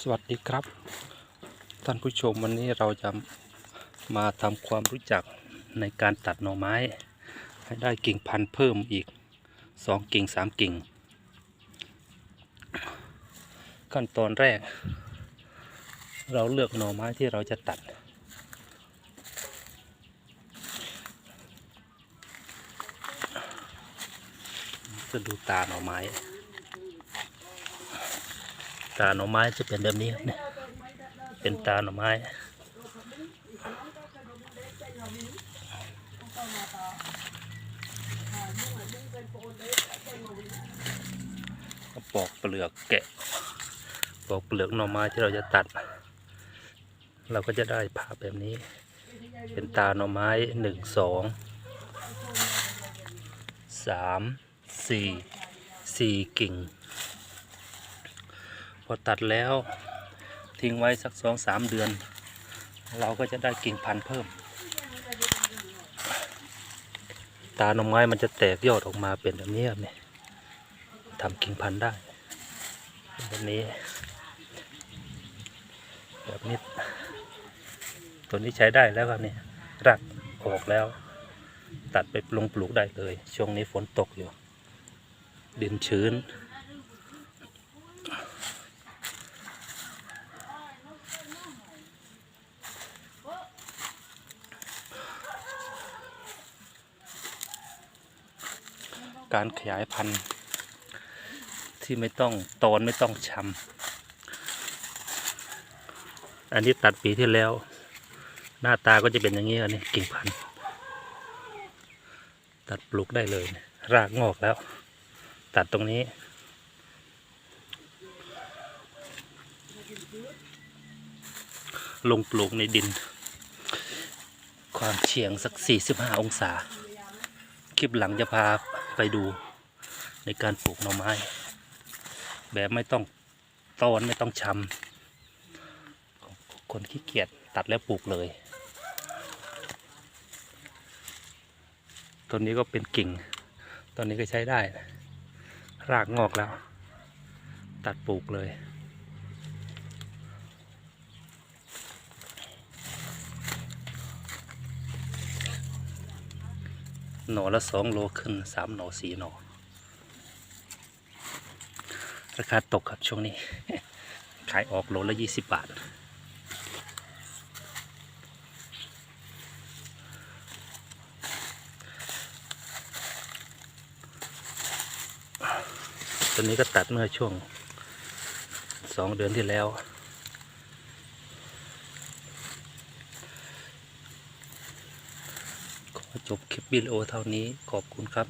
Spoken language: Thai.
สวัสดีครับ ท่านผู้ชมวันนี้เราจะมาทำความรู้จักในการตัดหน่อไม้ ให้ได้กิ่งพันธุ์เพิ่มอีกสองกิ่งสามกิ่ง ขั้นตอนแรก เราเลือกหน่อไม้ที่เราจะตัด จะดูตาหน่อไม้ ตาหน่อไม้จะเป็นแบบนี้ครับเนี่ยเป็นตาหน่อไม้ก็ปอกเปลือกแกะ ปอกเปลือกหน่อไม้ที่เราจะตัด เราก็จะได้ภาแบบนี้ เป็นตาหน่อไม้หนึ่งสองสามสี่สี่กิ่ง พอตัดแล้วทิ้งไว้สักสองสามเดือน เราก็จะได้กิ่งพันธุ์เพิ่ม ตาหน่อไม้มันจะแตกยอดออกมาเป็นแบบนี้ครับเนี่ยทำกิ่งพันธุ์ได้แบบนี้ แบบนี้ตัวนี้ใช้ได้แล้วครับเนี่ยรักออกแล้ว ตัดไปลงปลูกได้เลย ช่วงนี้ฝนตกอยู่ ดินชื้น การขยายพันธุ์ที่ไม่ต้องตอนไม่ต้องชำอันนี้ตัดปีที่แล้ว หน้าตาก็จะเป็นอย่างนี้อันนี้กิ่งพันธุ์ตัดปลูกได้เลย รากงอกแล้ว ตัดตรงนี้ ลงปลูกในดิน ความเฉียงสัก 45 องศา คลิปหลังจะพา ไปดูในการปลูกหน่อไม้ แบบไม่ต้องตอนไม่ต้องชำคนขี้เกียจตัดแล้วปลูกเลยต้นนี้ก็เป็นกิ่งต้นนี้ก็ใช้ได้ รากงอกแล้ว ตัดปลูกเลย หน่อละสองโลขึ้นสามหน่อสี่หน่อราคาตกครับช่วงนี้ ขายออกโลละยี่สิบบาทตอนนี้ก็ตัดเมื่อช่วงสองเดือนที่แล้ว ขอ จบคลิปวิดีโอเท่านี้ขอบคุณครับ